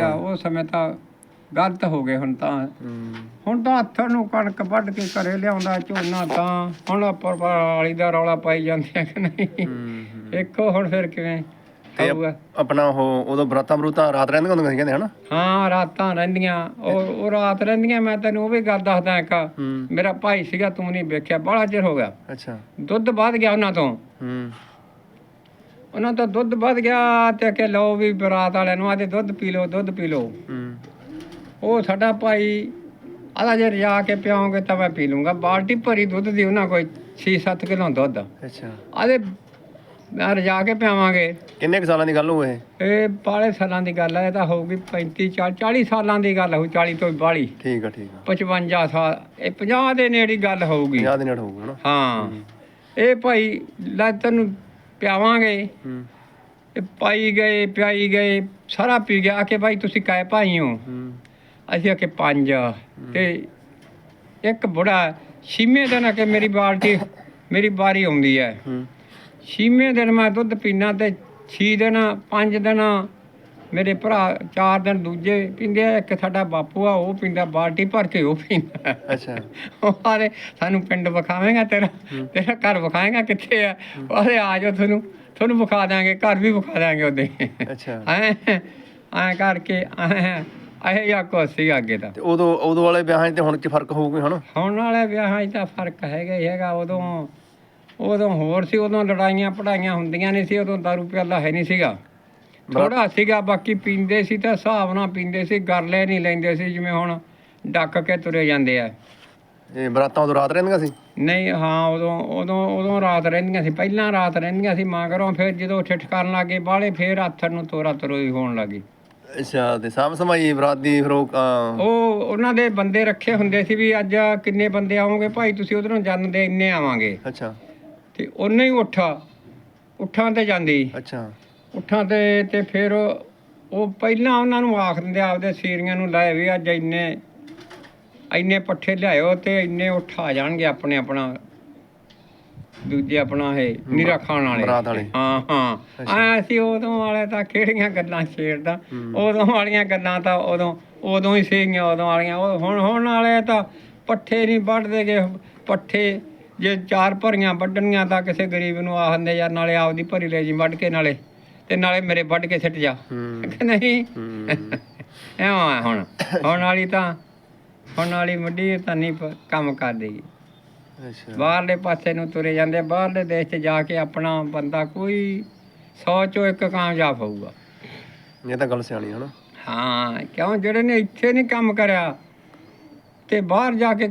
ਆ ਉਹ ਸਮੇਂ ਤਾਂ ਗਲਤ ਹੋ ਗਏ ਹੁਣ ਤਾਂ। ਹੁਣ ਤਾਂ ਹੱਥ ਨੂੰ ਕਣਕ ਵੱਢ ਕੇ ਘਰੇ ਲਿਆਉਂਦਾ ਝੋਨਾ ਤਾਂ। ਹੁਣ ਪਰਵਾਲੀ ਦਾ ਰੌਲਾ ਪਾਈ ਜਾਂਦੇ ਆ ਕਿ ਨਹੀਂ? ਦੇਖੋ ਹੁਣ ਫਿਰ ਕਿਵੇਂ ਆਪਣਾ ਉਹ ਉਦੋਂ ਬਰਾਤਾਂ ਬਰੂਤਾਂ ਰਾਤ ਰਹਿੰਦੀਆਂ ਹੁੰਦੀਆਂ ਸੀ ਕਹਿੰਦੇ ਹਨਾ? ਹਾਂ ਰਾਤਾਂ ਰਹਿੰਦੀਆਂ। ਉਹ ਉਹ ਰਾਤ ਰਹਿੰਦੀਆਂ ਮੈਂ ਤੈਨੂੰ ਉਹ ਵੀ ਗੱਲ ਦੱਸਦਾ ਇੱਕ। ਮੇਰਾ ਭਾਈ ਸੀਗਾ ਤੂੰ ਨਹੀਂ ਵੇਖਿਆ ਬੜਾ ਚਿਰ ਹੋ ਗਿਆ। ਅੱਛਾ। ਦੁੱਧ ਵੱਧ ਗਿਆ ਉਹਨਾਂ ਤੋਂ। ਹੂੰ। ਉਹਨਾਂ ਤੋਂ ਦੁੱਧ ਵੱਧ ਗਿਆ ਤੇ ਕਿ ਲਓ ਵੀ ਬਰਾਤ ਵਾਲਿਆਂ ਨੂੰ ਆਦੇ ਦੁੱਧ ਪੀ ਲਓ ਦੁੱਧ ਪੀ ਲਓ। ਹੂੰ। ਉਹ ਸਾਡਾ ਭਾਈ ਆਦਾ ਜੇ ਰਜਾ ਕੇ ਪਿਆਉਂਗੇ ਤਾਂ ਮੈਂ ਪੀ ਲੂੰਗਾ। ਬਾਲਟੀ ਭਰੀ ਦੁੱਧ ਦੀ ਉਹਨਾਂ ਕੋਈ 6-7 ਕਿਲੋ ਦੁੱਧ। ਅੱਛਾ। ਆਦੇ ਮੈਂ ਰਜਾ ਕੇ ਪਿਆਵਾਂਗੇ। ਕਿੰਨੇ ਕੁ ਸਾਲਾਂ ਦੀ ਗੱਲ ਹੋਊ ਇਹ? ਇਹ ਬਾਲੇ ਸਾਲਾਂ ਦੀ ਗੱਲ ਹੈ ਇਹ ਤਾਂ ਹੋਊਗੀ 35 40 40 ਸਾਲਾਂ ਦੀ ਗੱਲ ਹੋਊ 40 ਤੋਂ ਬਾਲੀ। ਠੀਕ ਆ ਠੀਕ ਆ। 55 ਸਾਲ ਇਹ 50 ਦੇ ਨੇੜੇ ਹੀ ਗੱਲ ਹੋਊਗੀ। 50 ਦੇ ਨੇੜੇ ਹੋਊਗਾ ਹਾਂ। ਇਹ ਭਾਈ ਲੈ ਤੈਨੂੰ ਪਿਆਵਾਂਗੇ। ਹੂੰ। ਇਹ ਪਾਈ ਗਏ ਪਿਆਈ ਗਏ ਸਾਰਾ ਪੀ ਗਿਆ। ਕਿ ਭਾਈ ਤੁਸੀਂ ਕਾਏ ਭਾਈ ਹੋ? ਹੂੰ। ਅਸੀਂ ਆਖੇ ਪੰਜ ਤੇ ਇੱਕ ਬੁੜਾ ਛੀਵੇਂ ਦਿਨ ਆ ਕੇ ਮੇਰੀ ਬਾਲਟੀ ਮੇਰੀ ਬਾਰੀ ਆਉਂਦੀ ਹੈ। ਹੂੰ। ਛੀਵੇਂ ਦਿਨ ਮੈਂ ਦੁੱਧ ਪੀਣਾ ਤੇ 6 ਦਿਨ 5 ਦਿਨ ਮੇਰੇ ਭਰਾ 4 ਦਿਨ ਦੂਜੇ ਪੀਂਦੇ ਆ ਇੱਕ ਸਾਡਾ ਬਾਪੂ ਆ ਉਹ ਪੀਂਦਾ ਬਾਲਟੀ ਭਰ ਕੇ ਉਹ ਪੀਂਦਾ। ਅੱਛਾ। ਉਹ ਆਰੇ ਸਾਨੂੰ ਪਿੰਡ ਵਿਖਾਵੇਂਗਾ ਤੇਰਾ ਤੇਰਾ ਘਰ ਵਿਖਾਏਗਾ ਕਿੱਥੇ ਆ? ਉਹਦੇ ਆ ਜਾਓ ਤੁਹਾਨੂੰ ਤੁਹਾਨੂੰ ਵਿਖਾ ਦਾਂਗੇ ਘਰ ਵੀ ਵਿਖਾ ਦਾਂਗੇ ਉਹਦੇ। ਅੱਛਾ। ਐ ਐ ਕਰਕੇ ਐ ਇਹ ਜਾਂ ਕੋ ਸੀ ਅੱਗੇ ਦਾ। ਤੇ ਉਦੋਂ ਉਦੋਂ ਵਾਲੇ ਵਿਆਹਾਂ 'ਚ ਤੇ ਹੁਣ 'ਚ ਫ਼ਰਕ ਹੋਊਗਾ ਹਨਾ ਹੁਣ ਵਾਲੇ ਵਿਆਹਾਂ 'ਚ ਤਾਂ ਫ਼ਰਕ ਹੈਗਾ ਹੀ ਹੈਗਾ ਉਦੋਂ ਉਦੋਂ ਹੋਰ ਸੀ ਉਦੋਂ ਲੜਾਈਆਂ ਪੜਾਈਆਂ ਹੁੰਦੀਆਂ ਨਹੀਂ ਸੀ ਉਦੋਂ ਦਾਰੂ ਪਿਆਲਾ ਹੈ ਨਹੀਂ ਸੀਗਾ। ਥੋੜਾ ਸੀਗਾ ਬਾਕੀ ਪੀਂਦੇ ਸੀ ਤਾਂ ਹਿਸਾਬ ਨਾਲ ਪੀਂਦੇ ਸੀ ਗਰਲੇ ਨਹੀਂ ਲੈਂਦੇ ਸੀ ਜਿਵੇਂ ਹੁਣ ਡੱਕ ਕੇ ਤੁਰੇ ਜਾਂਦੇ ਆ। ਇਹ ਬਰਾਤਾਂ ਉਦੋਂ ਰਾਤ ਰਹਿੰਦੀਆਂ ਸੀ? ਨਹੀਂ ਹਾਂ ਉਦੋਂ ਉਦੋਂ ਉਦੋਂ ਰਾਤ ਰਹਿੰਦੀਆਂ ਸੀ ਪਹਿਲਾਂ ਰਾਤ ਰਹਿੰਦੀਆਂ ਸੀ ਮਗਰੋਂ ਫਿਰ ਜਦੋਂ ਠਿੱਠ ਕਰਨ ਲੱਗੇ ਬਾਹਲੇ ਫਿਰ ਆਥਰ ਨੂੰ ਤੋਰਾ ਤਰੋਈ ਹੋਣ ਲੱਗੀ। ਅੱਛਾ ਤੇ ਸਾਂਭ ਸਮਾਈ ਬਰਾਤ ਦੀ ਫਿਰ ਉਹ ਉਹਨਾਂ ਦੇ ਬੰਦੇ ਰੱਖੇ ਹੁੰਦੇ ਸੀ ਵੀ ਅੱਜ ਕਿੰਨੇ ਬੰਦੇ ਆਉਂਗੇ ਭਾਈ ਤੁਸੀਂ ਉਧਰੋਂ ਜਾਂਦੇ ਇੰਨੇ ਆਵਾਂਗੇ। ਅੱਛਾ। ਤੇ ਉਹਨੇ ਹੀ ਉੱਠਾ ਉੱਠਾਂ ਤੇ ਜਾਂਦੀ। ਅੱਛਾ। ਉੱਠਾਂ ਤੇ ਤੇ ਫਿਰ ਉਹ ਪਹਿਲਾਂ ਉਹਨਾਂ ਨੂੰ ਆਖ ਦਿੰਦੇ ਆਪਦੇ ਸੀਰੀਆਂ ਨੂੰ ਲਾਏ ਵੀ ਅੱਜ ਇੰਨੇ ਇੰਨੇ ਪੱਠੇ ਲਿਆਇਓ ਤੇ ਇੰਨੇ ਉਠਾ ਜਾਣਗੇ ਆਪਣੇ ਆਪਣਾ ਦੂਜੇ ਆਪਣਾ ਇਹ ਨਿਰਾ ਖਾਣ ਵਾਲੇ। ਹਾਂ ਹਾਂ। ਆ ਅਸੀਂ ਉਦੋਂ ਵਾਲੇ ਤਾਂ ਕਿਹੜੀਆਂ ਗੱਲਾਂ ਛੇੜਦਾ। ਉਦੋਂ ਵਾਲੀਆਂ ਗੱਲਾਂ ਤਾਂ ਉਦੋਂ ਉਦੋਂ ਹੀ ਸੀਗੀਆਂ ਉਦੋਂ ਵਾਲੀਆਂ ਹੁਣ ਹੁਣ ਵਾਲੇ ਤਾਂ ਪੱਠੇ ਨਹੀਂ ਵੱਢਦੇ ਗੇ ਪੱਠੇ ਜੇ ਚਾਰ ਭਰੀਆਂ ਵੱਢਣੀਆਂ ਤਾਂ ਕਿਸੇ ਗਰੀਬ ਨੂੰ ਆਖਦੇ ਯਾਰ ਨਾਲੇ ਆਪਦੀ ਭਰੀ ਲੈ ਜੀ ਵੱਢ ਕੇ ਨਾਲੇ ਤੇ ਨਾਲੇ ਮੇਰੇ ਵੱਢ ਕੇ ਸਿੱਟ ਜਾ। ਹੂੰ। ਨਹੀਂ। ਹੂੰ। ਐਵੇਂ ਆ ਹੁਣ। ਹੁਣ ਵਾਲੀ ਤਾਂ ਹੁਣ ਵਾਲੀ ਮੁੱਢੀ ਤਾਂ ਨਹੀਂ ਕੰਮ ਕਰਦੀ। ਅੱਛਾ। ਬਾਹਰਲੇ ਪਾਸੇ ਨੂੰ ਤੁਰੇ ਜਾਂਦੇ ਬਾਹਰਲੇ ਦੇਸ਼ 'ਚ ਜਾ ਕੇ ਆਪਣਾ ਬੰਦਾ ਕੋਈ 100 ਚੋਂ ਇੱਕ ਕਾਮਯਾਬ ਹੋਊਗਾ। ਇਹ ਤਾਂ ਗੱਲ ਸਿਆਣੀ ਹਨਾ ਹਾਂ ਕਿਉਂ? ਜਿਹੜੇ ਨੇ ਇੱਥੇ ਨਹੀਂ ਕੰਮ ਕਰਿਆ। ਤੇ ਬਾਹਰ ਜਾ ਕੇ